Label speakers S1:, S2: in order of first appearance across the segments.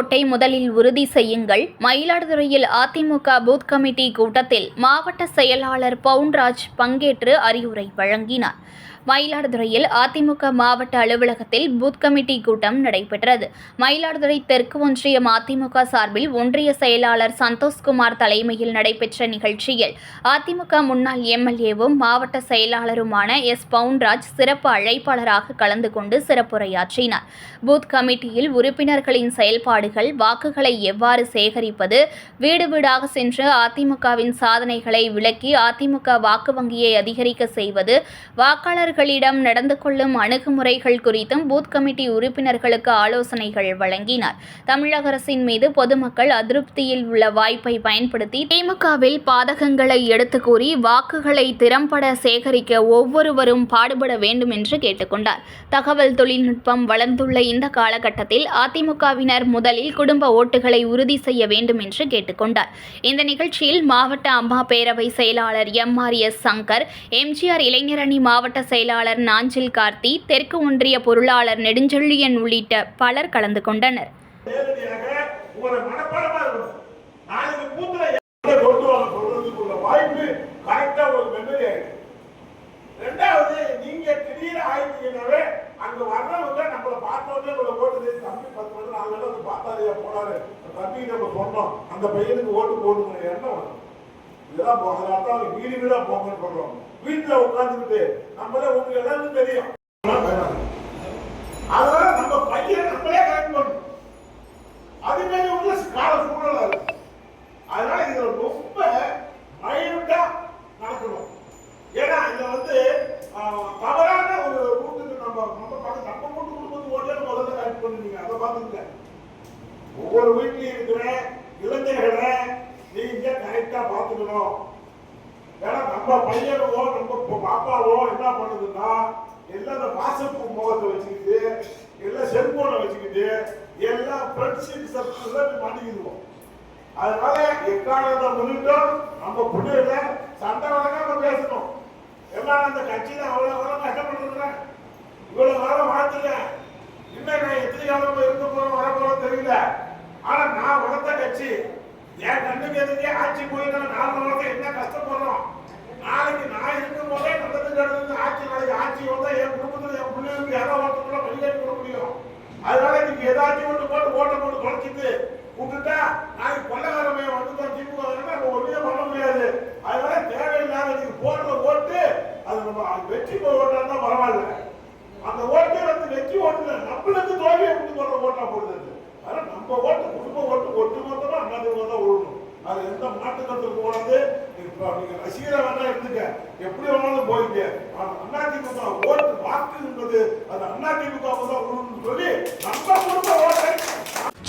S1: ஓட்டை முதலில் உறுதி செய்யுங்கள். மயிலாடுதுறையில் அதிமுக பூத் கமிட்டி கூட்டத்தில் மாவட்ட செயலாளர் பவுன்ராஜ் பங்கேற்று அறிவுரை வழங்கினார். மயிலாடுதுறையில் அதிமுக மாவட்ட அலுவலகத்தில் பூத் கமிட்டி கூட்டம் நடைபெற்றது. மயிலாடுதுறை தெற்கு ஒன்றியம் அதிமுக சார்பில் ஒன்றிய செயலாளர் சந்தோஷ்குமார் தலைமையில் நடைபெற்ற நிகழ்ச்சியில் அதிமுக முன்னாள் எம்எல்ஏவும் மாவட்ட செயலாளருமான எஸ். பவுன்ராஜ் சிறப்பு அழைப்பாளராக கலந்து கொண்டு சிறப்புரையாற்றினார். பூத் கமிட்டியில் உறுப்பினர்களின் செயல்பாடுகள் வாக்குகளை எவ்வாறு சேகரிப்பது வீடு வீடாக சென்று அதிமுகவின் சாதனைகளை விளக்கி அதிமுக வாக்கு வங்கியை அதிகரிக்க செய்வது வாக்காளர்கள் வாக்காளர்களிடம் நடந்து கொள்ளும் அணுகுமுறைகள் குறித்தும் பூத் கமிட்டி உறுப்பினர்களுக்கு ஆலோசனைகள் வழங்கினார். தமிழக அரசின் மீது பொதுமக்கள் அதிருப்தியில் உள்ள வாய்ப்பை பயன்படுத்தி திமுகவில் பாதகங்களை எடுத்து கூறி வாக்குகளை திறம்பட சேகரிக்க ஒவ்வொருவரும் பாடுபட வேண்டும் என்று கேட்டுக்கொண்டார். தகவல் தொழில்நுட்பம் வளர்ந்துள்ள இந்த காலகட்டத்தில் அதிமுகவினர் முதலில் குடும்ப ஓட்டுகளை உறுதி செய்ய வேண்டும் என்று கேட்டுக்கொண்டார். இந்த நிகழ்ச்சியில் மாவட்ட அம்மா பேரவை செயலாளர் M R S Sankar MGR இளைஞரணி மாவட்ட செயலாளர் நாஞ்சில் கார்த்தி தெற்கு ஒன்றிய பொருளாளர் நெடுஞ்செழியன் உள்ளிட்ட பலர் கலந்து கொண்டனர்.
S2: போனாரு அந்த தம்பி நம்ம சொன்னோம் அந்த பையனுக்கு ஓட்டு போடுங்கிற எண்ணம் வரும். இதெல்லாம் போ- அவங்க வீடு வீடா போங்கன்னு பண்ணுறோம் வீட்டுல உட்காந்துக்கிட்டு நம்மளே உங்களுக்கு எல்லாருக்கும் தெரியும். அதனால நம்ம பையன் நம்மளே கரெக்ட் பண்ணணும். அது மாதிரி உள்ள கால சூழலா இருக்கு அதனால இதுல ரொம்ப மைனூட்டா நடக்கணும். ஏன்னா இதுல வந்து ஆஹ், தவறான ஒரு ரூட்டுக்கு நம்ம நம்ம பார்த்து நம்ம மட்டும் குடும்பத்து ஓட்டே முதல்ல கரெக்ட் பண்ணுவீங்க. அதை பார்த்துங்க ஒவ்வொரு வீட்லையும் இருக்கிற இளைஞர்களை கரெக்டா பார்த்துக்கணும். ஏன்னா நம்ம பையனவோ நம்ம பாப்பாவோ என்ன பண்ணுதுன்னா எல்லாம் இந்த வாட்ஸ்அப் முகத்தை வச்சுக்கிட்டு எல்லாம் செல்போனை வச்சுக்கிட்டு எல்லாம் ஃப்ரெண்ட்ஷிப் சர்க்கிள் மாட்டிக்கிடுவோம். அதனால எக்காரணத்தை முன்னிட்டும் நம்ம பிள்ளைகளை என் கண்ணுக்கு ஆட்சி போயிட்டா நாலு வருஷம் என்ன கஷ்டப்படுறோம்? நாளைக்கு நான் இருக்கும் போதே நல்லது கெடுதல் ஆட்சி நாளைக்கு ஆட்சி வந்தா என் குடும்பத்துல என் பிள்ளைகளுக்கு யாரோ ஒருத்தர் வழிகாட்டி கொடுக்க முடியும். அதனால நீங்க ஏதாச்சும் ஒன்று போட்டு ஓட்ட போட்டு குறைச்சிட்டு விட்டுட்டா நாளைக்கு கொள்ளகாரமே வந்து தான் திமுக வரணும்னா நம்ம ஒன்றே பண்ண முடியாது. அதனால தேவையில்லாத நீங்க போடுற ஓட்டு அது நம்ம வெற்றி போய் ஓட்டா தான் பரவாயில்ல. அந்த ஓட்டு வந்து வெற்றி ஓட்டுல நம்மளுக்கு தோல்வியை கொண்டு போடுற ஓட்டா போடுறது. அதனால நம்ம ஓட்டு இப்ப நீங்க வேணா இருந்துக்க எப்படி வேணாலும் போயிங்க. ஆனா அதிமுக ஓட்டு வாக்கு என்பது அது அதிமுக தான் சொல்லி நம்ம கொடுத்த ஓட்டை.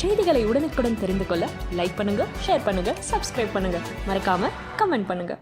S3: செய்திகளை உடனுக்குடன் தெரிந்து கொள்ள லைக் பண்ணுங்க ஷேர் பண்ணுங்க சப்ஸ்கிரைப் பண்ணுங்க. மறக்காம கமெண்ட் பண்ணுங்க.